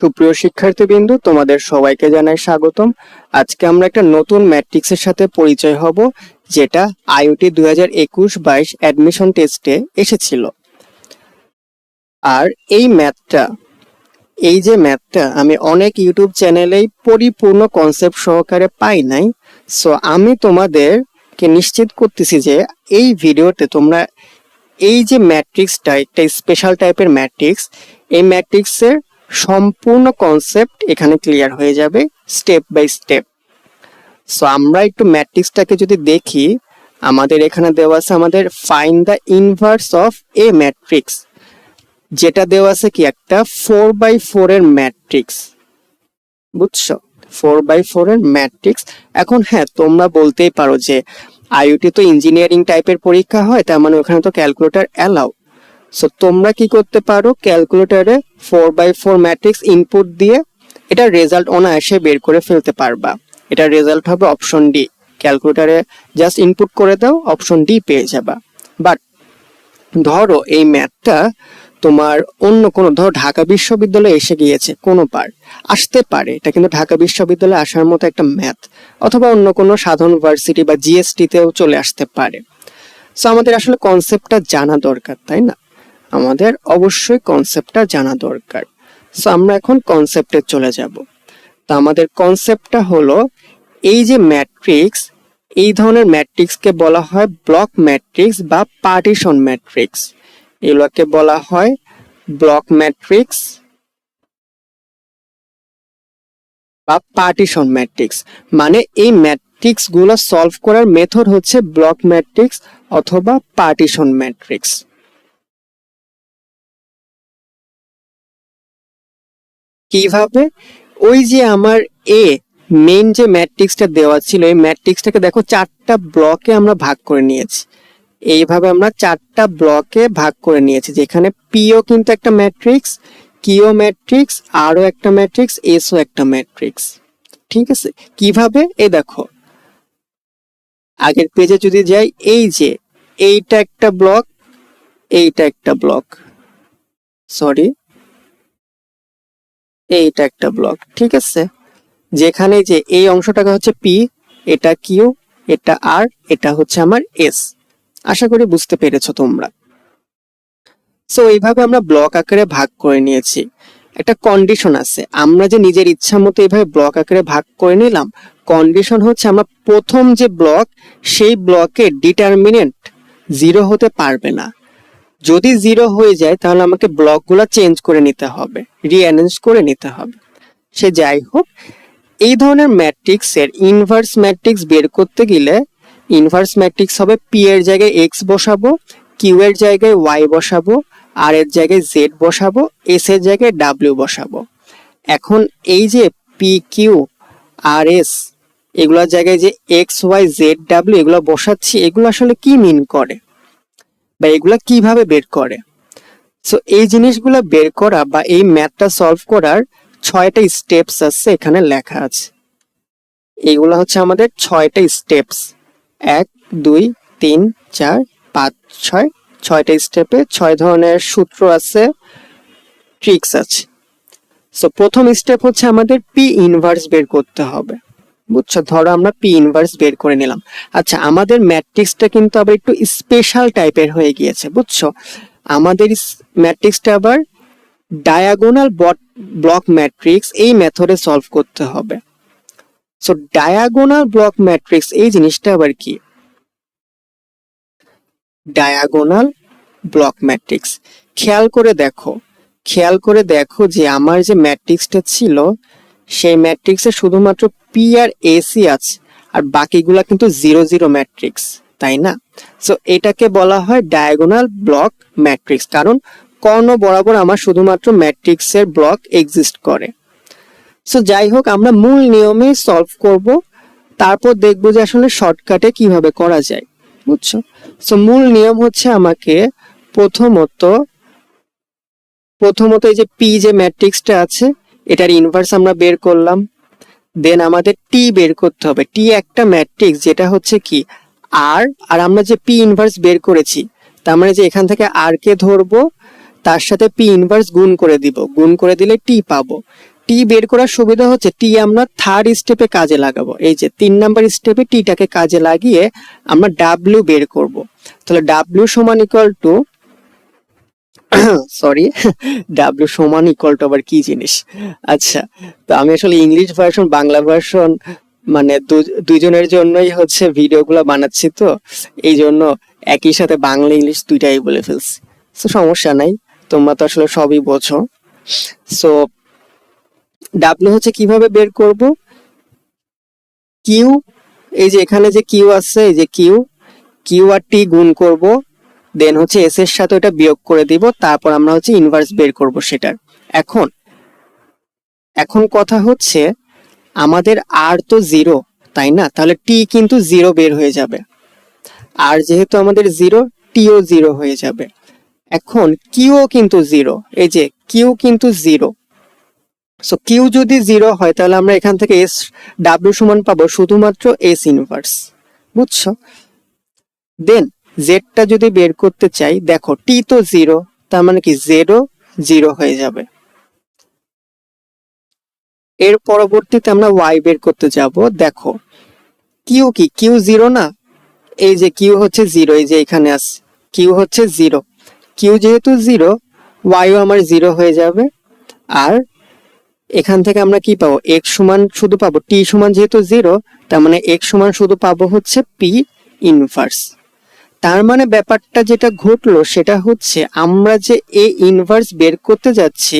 সুপ্রিয় শিক্ষার্থীবৃন্দু, তোমাদের সবাইকে জানাই স্বাগতম। আজকে আমরা একটা নতুন ম্যাট্রিক্সের সাথে পরিচয় হব, যেটা আইওটি দুই হাজার একুশ বাইশ অ্যাডমিশন টেস্টে এসেছিল। আর এই ম্যাথটা, এই যে ম্যাথটা আমি অনেক ইউটিউব চ্যানেলেই পরিপূর্ণ কনসেপ্ট সহকারে পাই নাই। সো আমি তোমাদেরকে নিশ্চিত করতেছি যে এই ভিডিওতে তোমরা এই যে ম্যাট্রিক্সটা, একটা স্পেশাল টাইপের ম্যাট্রিক্স, এই ম্যাট্রিক্সের সম্পূর্ণ কনসেপ্ট এখানে ক্লিয়ার হয়ে যাবে স্টেপ বাই স্টেপ সো আমরা একটু ম্যাট্রিক্সটাকে যদি দেখি, আমাদের এখানে দেওয়া আছে আমাদের find the inverse of a matrix যেটা দেওয়া আছে কি একটা ফোর বাই ফোর এর ম্যাট্রিক্স বুঝছ? ফোর বাই ফোর এর ম্যাট্রিক্স এখন হ্যাঁ তোমরা বলতেই পারো যে আইওটি তো ইঞ্জিনিয়ারিং টাইপের পরীক্ষা হয়, তার মানে ওখানে তো ক্যালকুলেটর অ্যালাউ সো তোমরা কি করতে পারো? ক্যালকুলেটরে four by four matrix input দিয়ে এটা রেজাল্ট অনায়াসে বের করে ফেলতে পারবা। এটা রেজাল্ট হবে অপশন ডি ক্যালকুলেটরে জাস্ট ইনপুট করে দাও অপশন ডি পেয়ে যাবা। বাট ধরো এই ম্যাথটা তোমার অন্য কোনো, ধরো ঢাকা বিশ্ববিদ্যালয়ে এসে গিয়েছে, কোনো বার আসতে পারে, এটা কিন্তু ঢাকা বিশ্ববিদ্যালয়ে আসার মতো একটা ম্যাথ অথবা অন্য কোনো সাধারণ ভার্সিটি বা জিএসটিতেও চলে আসতে পারে। সো আমাদের আসলে কনসেপ্টটা জানা দরকার, তাই না? আমাদের অবশ্যই কনসেপ্টটা জানা দরকার। সো আমরা এখন কনসেপ্টে চলে যাব। তো আমাদের কনসেপ্টটা হলো, এই যে ম্যাট্রিক্স এই ধরনের ম্যাট্রিক্সকে বলা হয় ব্লক ম্যাট্রিক্স বা পার্টিশন ম্যাট্রিক্স এগুলোকে বলা হয় ব্লক ম্যাট্রিক্স বা পার্টিশন ম্যাট্রিক্স মানে এই ম্যাট্রিক্সগুলো সলভ করার মেথড হচ্ছে ব্লক ম্যাট্রিক্স অথবা পার্টিশন ম্যাট্রিক্স কীভাবে? ওই যে আমার এ মেইন যে ম্যাট্রিক্সটা দেওয়া ছিল, এই ম্যাট্রিক্সটাকে দেখো চারটা ব্লকে আমরা ভাগ করে নিয়েছি। এইভাবে আমরা চারটা ব্লকে ভাগ করে নিয়েছি, যেখানে পিও কিন্তু একটা ম্যাট্রিক্স কিও ম্যাট্রিক্স আরও একটা ম্যাট্রিক্স এসও একটা ম্যাট্রিক্স ঠিক আছে? কীভাবে? এ দেখো। আগের পেজে যদি যাই, এই যে এইটা একটা ব্লক এইটা একটা ব্লক সরি এইটা একটা ব্লক ঠিক আছে? যেখানে যে এই অংশটাকে হচ্ছে পি এটা কিউ এটা আর এটা হচ্ছে আমার এস আশা করি বুঝতে পেরেছ তোমরা। সো এইভাবে আমরা ব্লক আকারে ভাগ করে নিয়েছি। একটা কন্ডিশন আছে। আমরা যে নিজের ইচ্ছা মতো এইভাবে ব্লক আকারে ভাগ করে নিলাম কন্ডিশন হচ্ছে আমরা প্রথম যে ব্লক সেই ব্লকে ডিটারমিনেন্ট জিরো হতে পারবে না। যদি জিরো হয়ে যায়, তাহলে আমাকে ব্লকগুলো চেঞ্জ করে নিতে হবে রিঅ্যারেঞ্জ করে নিতে হবে। সে যাই হোক, এই ধরনের ম্যাট্রিক্সের ইনভার্স ম্যাট্রিক্স বের করতে গেলে ইনভার্স ম্যাট্রিক্স হবে পি এর জায়গায় এক্স বসাবো কিউ এর জায়গায় ওয়াই বসাবো আর এর জায়গায় জেড বসাবো এস এর জায়গায় ডাব্লিউ বসাবো। এখন এই যে পি কিউ আর এস এগুলোর জায়গায় যে এক্স ওয়াই জেড ডাব্লিউ এগুলো বসাচ্ছি, এগুলো আসলে কি মিন করে? বা এগুলা কীভাবে বের করে? সো এই জিনিসগুলো বের করা বা এই ম্যাথটা সলভ করার ছয়টা স্টেপস আছে এখানে লেখা আছে। এইগুলো হচ্ছে আমাদের ছয়টা স্টেপস এক, দুই, তিন, চার, পাঁচ, ছয়। ছয়টা স্টেপে ছয় ধরনের সূত্র আছে ট্রিক্স আছে। সো প্রথম স্টেপ হচ্ছে আমাদের পি ইনভার্স বের করতে হবে। বুঝছ? ধরো আমরা পি ইনভার্স বের করে নিলাম। আচ্ছা আমাদের ম্যাট্রিক্সটা কিন্তু আবার একটু স্পেশাল টাইপের হয়ে গিয়েছে, বুঝছ? আমাদের ম্যাট্রিক্সটা আবার ডায়াগোনাল ব্লক ম্যাট্রিক্স এই মেথডে সলভ করতে হবে। সো ডায়াগোনাল ব্লক ম্যাট্রিক্স এই জিনিসটা আবার কি? ডায়াগোনাল ব্লক ম্যাট্রিক্স খেয়াল করে দেখো, খেয়াল করে দেখো যে আমার যে ম্যাট্রিক্সটা ছিল সেই ম্যাট্রিক্সে শুধুমাত্র পি আর এসি আছে, আর বাকিগুলা কিন্তু জিরো জিরো ম্যাট্রিক্স তাই না? সো এটাকে বলা হয় ডায়াগোনাল ব্লক ম্যাট্রিক্স কারণ কর্ণ বরাবর আমার শুধুমাত্র ম্যাট্রিক্সের ব্লক এক্সিস্ট করে। সো যাই হোক, আমরা মূল নিয়মে সলভ করব, তারপর দেখব যে আসলে শর্টকাটে কীভাবে করা যায়, বুঝছ? সো মূল নিয়ম হচ্ছে আমাকে প্রথমত প্রথমত এই যে পি যে ম্যাট্রিক্সটা আছে এটার ইনভার্স আমরা বের করলাম দেন আমাদের টি বের করতে হবে। টি একটা ম্যাট্রিক্স যেটা হচ্ছে কি আর আর আমরা যে পি ইনভার্স বের করেছি, তার মানে যে এখান থেকে আর কে ধরবো, তার সাথে পি ইনভার্স গুণ করে দিব। গুণ করে দিলে টি পাবো। টি বের করার সুবিধা হচ্ছে টি আমরা থার্ড স্টেপে কাজে লাগাবো। এই যে তিন নাম্বার স্টেপে টিটাকে কাজে লাগিয়ে আমরা ডাব্লিউ বের করব। তাহলে ডাব্লিউ সমান ইকুয়াল টু সরি ডাব্লিউ সমান ইকুয়াল টু আবার কি জিনিস? আচ্ছা তো আমি আসলে ইংলিশ ভার্সন বাংলা ভার্সন মানে দু- দুইজনের জন্যই হচ্ছে ভিডিওগুলো বানাচ্ছি তো, এই জন্য একই সাথে বাংলা ইংলিশ দুইটাই বলে ফেলছি। তো সমস্যা নাই, তোমরা তো আসলে সবই বোঝো। সো ডাব্লিউ হচ্ছে কীভাবে বের করব? কিউ এই যে এখানে যে কিউ আছে, এই যে কিউ কিউ আর টি গুণ করব। দেন হচ্ছে এস এর সাথে ওটা বিয়োগ করে দিব, তারপর আমরা হচ্ছে ইনভার্স বের করব সেটার। এখন এখন কথা হচ্ছে, আমাদের আর তো জিরো তাই না? তাহলে টি কিন্তু জিরো বের হয়ে যাবে। আর যেহেতু আমাদের জিরো টিও জিরো হয়ে যাবে। এখন কিউও কিন্তু জিরো এই যে কিউ কিন্তু জিরো সো কিউ যদি জিরো হয়, তাহলে আমরা এখান থেকে এস ডাব্লিউ সমান পাবো শুধুমাত্র এস ইনভার্স বুঝছ? দেন জেডটা যদি বের করতে চাই, দেখো টি তো জিরো তার মানে কি জেডও জিরো হয়ে যাবে। এর পরবর্তীতে আমরা ওয়াই বের করতে যাব, দেখো। কিউ কি? কিউ জিরো না? এই যে কিউ হচ্ছে জিরো এই যে এখানে আছে কিউ হচ্ছে জিরো কিউ যেহেতু জিরো ওয়াইও আমার জিরো হয়ে যাবে। আর এখান থেকে আমরা কি পাবো? এক্স সমান শুধু পাবো টি সমান যেহেতু জিরো তার মানে এক্স সমান শুধু পাবো হচ্ছে পি ইনভার্স তার মানে ব্যাপারটা যেটা ঘটলো সেটা হচ্ছে আমরা যে এ ইনভার্স বের করতে যাচ্ছি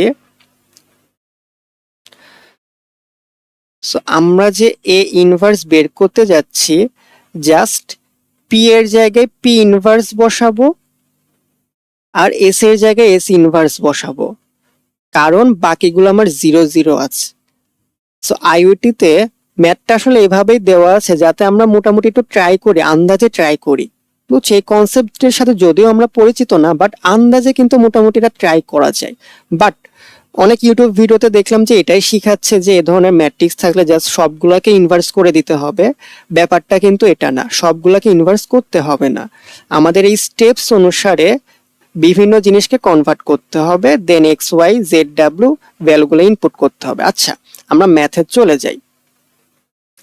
সো আমরা যে এ ইনভার্স বের করতে যাচ্ছি জাস্ট পি এর জায়গায় পি ইনভার্স বসাবো আর এস এর জায়গায় এস ইনভার্স বসাবো। কারণ বাকিগুলো আমার জিরো জিরো আছে। সো আইওটিতে ম্যাথটা আসলে এভাবেই দেওয়া আছে যাতে আমরা মোটামুটি একটু ট্রাই করি, আন্দাজে ট্রাই করি। বুঝছি, এই কনসেপ্টের সাথে যদিও আমরা পরিচিত না বাট আন্দাজে কিন্তু মোটামুটি এটা ট্রাই করা যায়। বাট অনেক ইউটিউব ভিডিওতে দেখলাম যে এটাই শিখাচ্ছে যে এ ধরনের ম্যাট্রিক্স থাকলে জাস্ট সবগুলোকে ইনভার্স করে দিতে হবে। ব্যাপারটা কিন্তু এটা না, সবগুলোকে ইনভার্স করতে হবে না। আমাদের এই স্টেপস অনুসারে বিভিন্ন জিনিসকে কনভার্ট করতে হবে then X Y Z W ভ্যালুগুলো input করতে হবে। আচ্ছা আমরা ম্যাথে চলে যাই।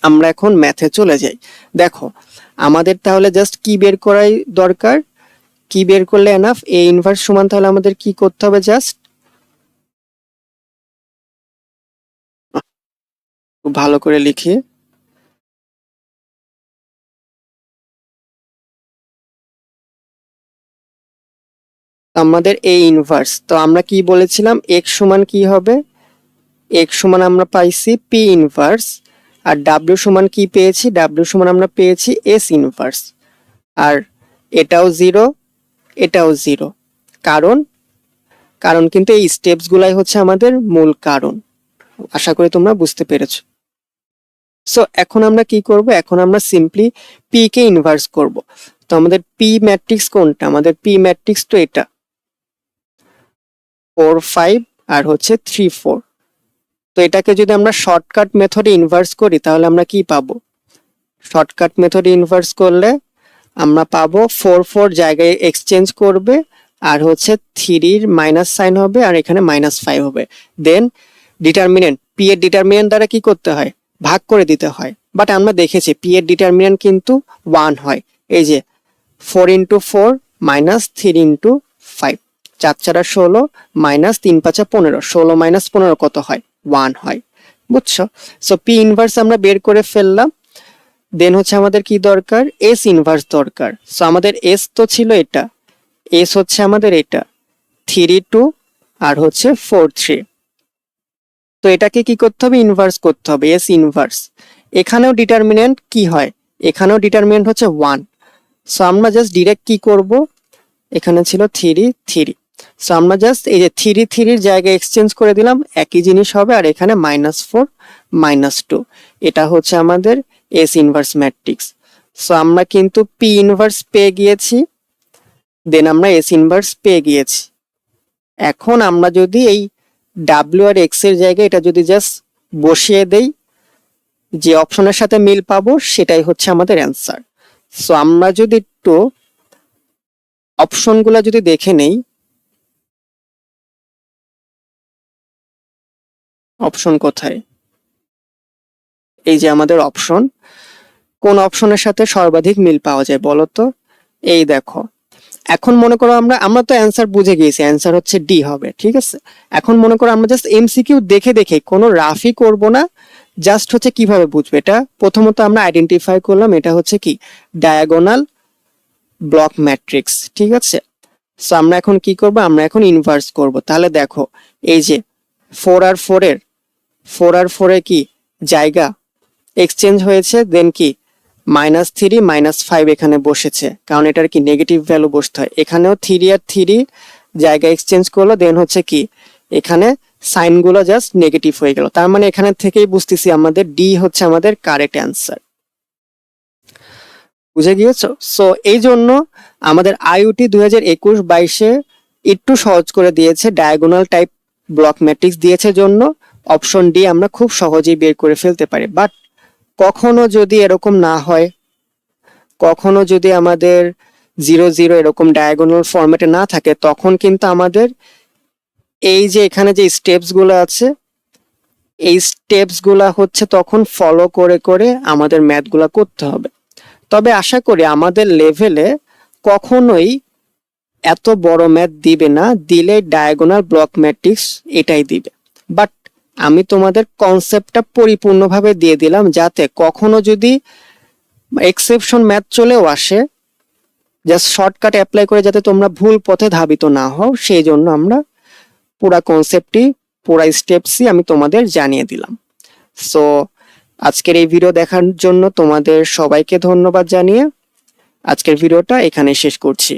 আমরা এখন ম্যাথে চলে যাই। দেখো আমাদের তাহলে জাস্ট কি বের করাই দরকার? কি বের করলে এনাফ এ ইনভার্স সমান তাহলে আমাদের কি করতে হবে জাস্ট ভালো করে লিখি। আমাদের এ ইনভার্স তো আমরা কি বলেছিলাম? এক্স সমান কি হবে? এক্স সমান আমরা পাইছি পি ইনভার্স আর ডাব্লিউ সমান কি পেয়েছি? ডাব্লিউ সমান আমরা পেয়েছি এস ইনভার্স আর এটাও জিরো এটাও জিরো কারণ? কারণ কিন্তু এই স্টেপস গুলাই হচ্ছে আমাদের মূল কারণ। আশা করি তোমরা বুঝতে পেরেছ। সো এখন আমরা কি করব? এখন আমরা সিম্পলি পি কে ইনভার্স করব। তো আমাদের পি ম্যাট্রিক্স কোনটা? আমাদের পি ম্যাট্রিক্স তো এটা। ফোর ফাইভ আর হচ্ছে থ্রি ফোর তো এটাকে যদি আমরা শর্টকাট মেথডে ইনভার্স করি, তাহলে আমরা কি পাবো? শর্টকাট মেথডে ইনভার্স করলে আমরা পাবো ফোর ফোর জায়গায় এক্সচেঞ্জ করবে, আর হচ্ছে থ্রির মাইনাস সাইন হবে, আর এখানে মাইনাস ফাইভ হবে। দেন ডিটারমিনেন্ট পি এর ডিটারমিনেন্ট দ্বারা কি করতে হয়? ভাগ করে দিতে হয়। বাট আমরা দেখেছি পি এর ডিটারমিনেন্ট কিন্তু ওয়ান হয়। এই যে four into four minus three into five চার চারা ষোলো মাইনাস তিন পাঁচা পনেরো। ষোলো মাইনাস পনেরো কত হয়? ওয়ান হয়, বুঝছ? সো পি ইনভার্স আমরা বের করে ফেললাম দেন হচ্ছে আমাদের কি দরকার? এস ইনভার্স দরকার। সো আমাদের এস তো ছিল এটা এস হচ্ছে আমাদের এটা থ্রি টু আর হচ্ছে ফোর থ্রি তো এটাকে কি করতে হবে? ইনভার্স করতে হবে এস ইনভার্স এখানেও ডিটারমিনেন্ট কি হয়? এখানেও ডিটারমিনেন্ট হচ্ছে ওয়ান সো আমরা জাস্ট ডিরেক্ট কি করব? এখানে ছিল থ্রি থ্রি সো আমরা জাস্ট এই যে থ্রি থ্রির জায়গায় এক্সচেঞ্জ করে দিলাম, একই জিনিস হবে আর এখানে মাইনাস ফোর মাইনাস টু এটা হচ্ছে আমাদের এস ইনভার্স ম্যাট্রিক্স সো আমরা কিন্তু পি ইনভার্স পেয়ে গিয়েছি দেন আমরা এস ইনভার্স পেয়ে গিয়েছি। এখন আমরা যদি এই ডাব্লিউ আর এক্সের জায়গায় এটা যদি জাস্ট বসিয়ে দেই, যে অপশনের সাথে মিল পাবো, সেটাই হচ্ছে আমাদের অ্যান্সার সো আমরা যদি একটু অপশনগুলো যদি দেখে নেই অপশন কোথায়? এই যে আমাদের অপশন, কোন অপশনের সাথে সর্বাধিক মিল পাওয়া যায় বলো তো? এই দেখো, এখন মনে করো আমরা আমরা তো অ্যান্সার বুঝে গিয়েছি অ্যান্সার হচ্ছে ডি হবে, ঠিক আছে? এখন মনে করো আমরা জাস্ট এমসিকিউ দেখে দেখে, কোনো রাফই করব না জাস্ট হচ্ছে কীভাবে বুঝবে? এটা প্রথমত আমরা আইডেন্টিফাই করলাম, এটা হচ্ছে কি? ডায়াগোনাল ব্লক ম্যাট্রিক্স ঠিক আছে? সো আমরা এখন কি করব? আমরা এখন ইনভার্স করব। তাহলে দেখো, এই যে ফোর আর ফোরের ফোর আর ফোরে কি? জায়গা। এক্সচেঞ্জ হয়েছে দেন কি? মাইনাস থ্রি মাইনাস ফাইভ এখানে বসেছে। কারণ এটার কি? নেগেটিভ ভ্যালু বসতে হয়। এখানেও থ্রি আর থ্রি জায়গা এক্সচেঞ্জ করল দেন হচ্ছে কি? এখানে সাইনগুলো জাস্ট নেগেটিভ হয়ে গেল। তার মানে এখানে থেকেই বুঝতেছি আমাদের ডি হচ্ছে আমাদের কারেক্ট অ্যান্সার বুঝে গিয়েছো? সো এই জন্য আমাদের আইওটি দুই হাজার একুশ বাইশে একটু সহজ করে দিয়েছে ডায়াগোনাল টাইপ ব্লক ম্যাট্রিক্স দিয়েছে জন্য। অপশন ডি আমরা খুব সহজেই বের করে ফেলতে পারি। বাট কখনো যদি এরকম না হয়, কখনো যদি আমাদের জিরো জিরো এরকম ডায়াগোনাল ফরম্যাটে না থাকে, তখন কিন্তু আমাদের এই যে এখানে যে স্টেপসগুলো আছে, এই স্টেপসগুলা হচ্ছে তখন ফলো করে করে আমাদের ম্যাথগুলা করতে হবে। তবে আশা করি আমাদের লেভেলে কখনোই এত বড় ম্যাথ দিবে না, দিলে ডায়াগোনাল ব্লক ম্যাট্রিক্স এটাই দিবে। বাট আমি তোমাদের কনসেপ্টটা পরিপূর্ণভাবে দিয়ে দিলাম যাতে কখনো যদি এক্সেপশন ম্যাথ চলেও আসে জাস্ট শর্টকাট অ্যাপ্লাই করে যাতে তোমরা ভুল পথে ধাবিত না হও, সেই জন্য আমরা পুরা কনসেপ্টটি পুরা স্টেপসই আমি তোমাদের জানিয়ে দিলাম। সো আজকের এই ভিডিও দেখার জন্য তোমাদের সবাইকে ধন্যবাদ জানিয়ে আজকের ভিডিওটা এখানে শেষ করছি।